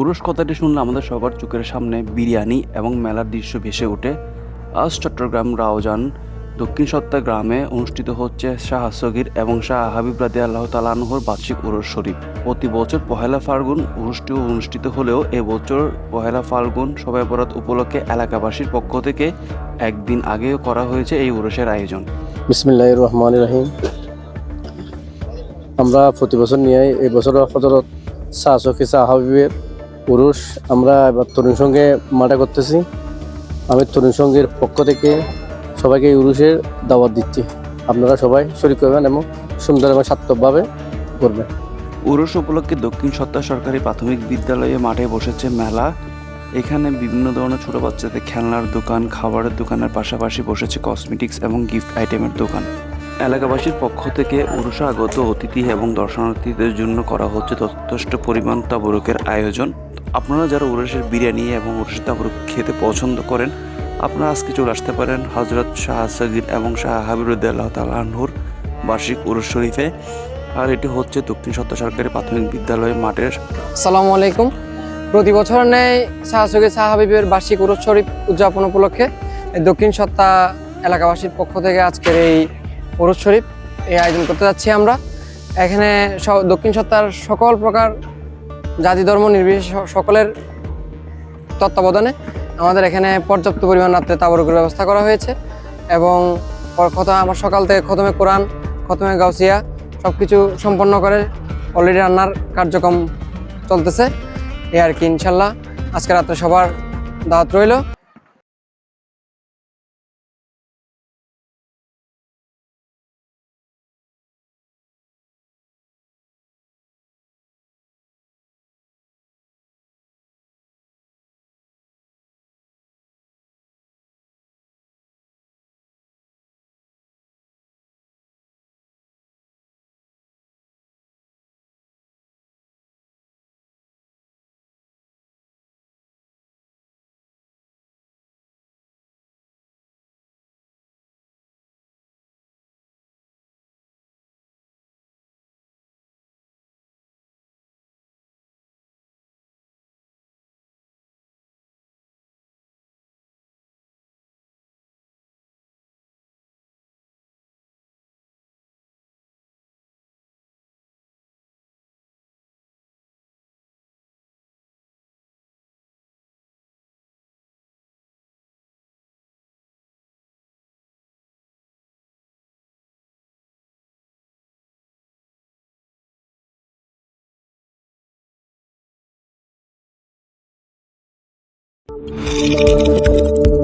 উরস কথাটি শুনলে আমাদের সবার চোখের সামনে বিরিয়ানি এবং মেলার দৃশ্য ভেসে ওঠে। আজ চট্টগ্রাম রাওজান দক্ষিণ সত্তা গ্রামে অনুষ্ঠিত হচ্ছে শাহ সগির এবং শাহ হাবিব রাদি আল্লাহ তালানহর বার্ষিক উরস শরীফ। প্রতি বছর পহেলা ফাল্গুন উরসটিও অনুষ্ঠিত হলেও এবছর পহেলা ফাল্গুন সবাই বরাত উপলক্ষে এলাকাবাসীর পক্ষ থেকে একদিন আগেও করা হয়েছে এই উরসের আয়োজন। বিসমিল্লাহ রহমান রহিম। আমরা প্রতি বছর নিয়ে এই বছর হজরত শাহ সখী শাহ হাবিবের পুরুষ, আমরা এবার তরুণ সঙ্গে মাঠে করতেছি। আমি তরুণ সঙ্গের পক্ষ থেকে সবাইকে উরুষের দাওয়াত দিচ্ছি। আপনারা সবাই শরীর করবেন এবং সুন্দর এবং সার্থকভাবে করবেন উরস উপলক্ষে দক্ষিণ সত্তা সরকারি প্রাথমিক বিদ্যালয়ে মাঠে বসেছে মেলা। এখানে বিভিন্ন ধরনের ছোট বাচ্চাদের খেলনার দোকান, খাবারের দোকানের পাশাপাশি বসেছে কসমেটিক্স এবং গিফট আইটেমের দোকান। এলাকাবাসীর পক্ষ থেকে উরুষে আগত অতিথি এবং দর্শনার্থীদের জন্য করা হচ্ছে যথেষ্ট পরিমাণ তাবরুকের আয়োজন। আপনারা যারা উরসের বিরিয়ানি এবং উরসের তাবরুক খেতে পছন্দ করেন, আপনারা আজকে চলে আসতে পারেন হজরত শাহ সগির এবং শাহ হাবিবুদ্দাল্লাহ তালাহুর বার্ষিক উরস শরীফে। আর এটি হচ্ছে দক্ষিণ সত্য সরকারি প্রাথমিক বিদ্যালয় মাঠের আসসালামু আলাইকুম। প্রতি বছর নেয় শাহসুগি শাহ হাবিবের বার্ষিক উরুস শরীফ উদযাপন উপলক্ষে দক্ষিণ সত্তা এলাকাবাসীর পক্ষ থেকে আজকের এই উরুস শরীফ। এই আয়োজন করতে যাচ্ছি আমরা। এখানে দক্ষিণ সত্তার সকল প্রকার জাতি, ধর্ম, নির্বিশেষ সকলের তত্ত্বাবধানে আমাদের এখানে পর্যাপ্ত পরিমাণ রাত্রে তাবরুকের ব্যবস্থা করা হয়েছে এবং কথা আমার সকাল থেকে খতমে কোরআন খতমে গাউসিয়া সব কিছু সম্পন্ন করে অলরেডি রান্নার কার্যক্রম চলতেছে। এ আর কি, ইনশাল্লাহ। আজকে রাত্রে সবার দাওয়াত রইল। Thank you.